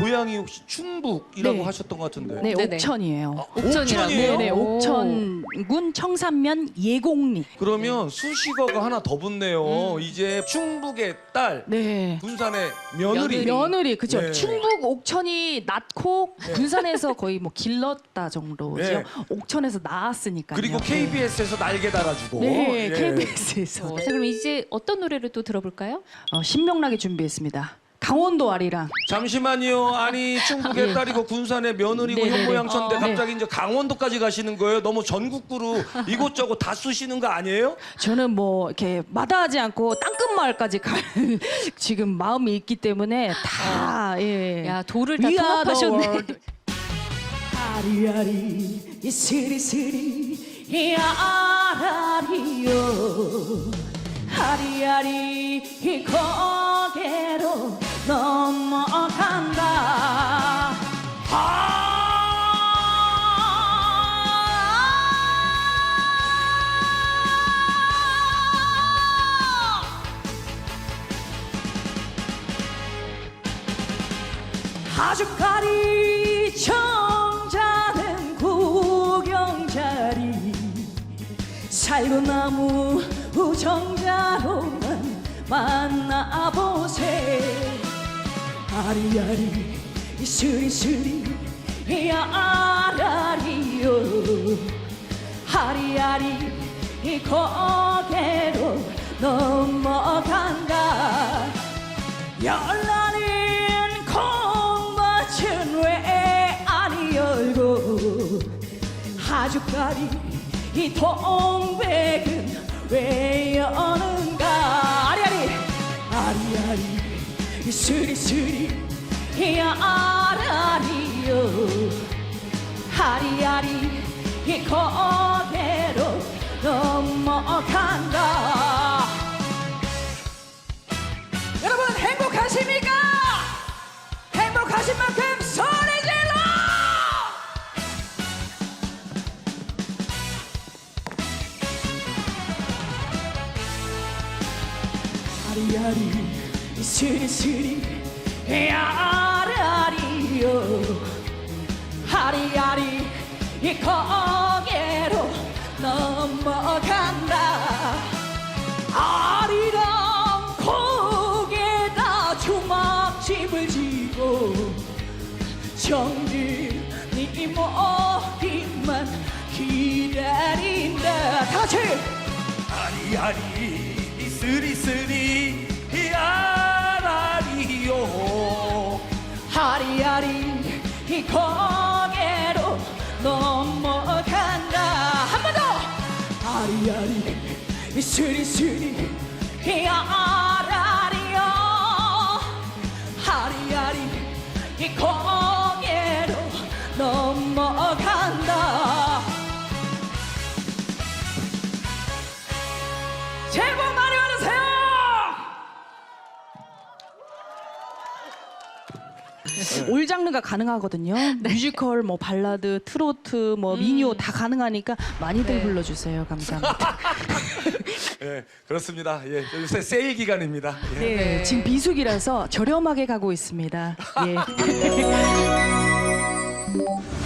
고향이 혹시 충북이라고 네. 하셨던 것 같은데. 네, 네네. 옥천이에요. 아, 옥천이라고? 옥천이에요? 네네, 오. 옥천군 청산면 예곡리. 그러면 수식어가 하나 더 붙네요. 음. 이제 충북의 딸, 네. 군산의 며느리. 며느리. 그죠? 네. 충북 옥천이 낳고 군산에서 거의 뭐 길렀다 정도죠. 네. 옥천에서 나왔으니까요. 그리고 KBS에서 날개 달아주고. 네, 예. KBS에서 어, 자, 그럼 이제 어떤 노래를 또 들어볼까요? 어, 신명나게 준비했습니다. 강원도 아리랑. 잠시만요. 아니 충북의 예. 딸이고 군산의 며느리고 네네네. 현모양처인데 어. 갑자기 이제 강원도까지 가시는 거예요? 너무 전국구로 이곳저곳 다 쑤시는 거 아니에요? 저는 뭐 이렇게 마다하지 않고 땅끝 마을까지 갈 지금 마음이 있기 때문에 다 예. 야, 도를 다 We are the 통합하셨네. world. 아리아리 이 스리스리 이 아라리요 아리아리 이 고개로 아주까리 정자는 구경자리. 살구나무 우정자로만 만나보세. 아리아리 스리스리 아라리요. 아리아리 이 고개로 넘어간다. 열나 하주까리 이 동백은 왜 여는가? 아리아리. 아리아리. 이 스리스리. 이 아라리요. 아리아리. 이 고개로 넘어간 아리아리 스리스리 아라리요. 아리아리 이 고개로 넘어간다. 아리랑 고개다 주막집을 지고 정든이 머리만 기다린다. 다 같이! 아리아리 스리스리 아라리요 아리아리 이 고개로 넘어간다 한번더 아리아리 이 스리스리 이 아라리요 아리아리 이 고개로 올 장르가 가능하거든요. 뮤지컬, 뭐 발라드, 트로트, 뭐 민요 다 가능하니까 많이들 네. 불러주세요. 감사합니다. 예, 그렇습니다. 예, 요새 세일 기간입니다. 예. 네, 지금 비수기라서 저렴하게 가고 있습니다. 예.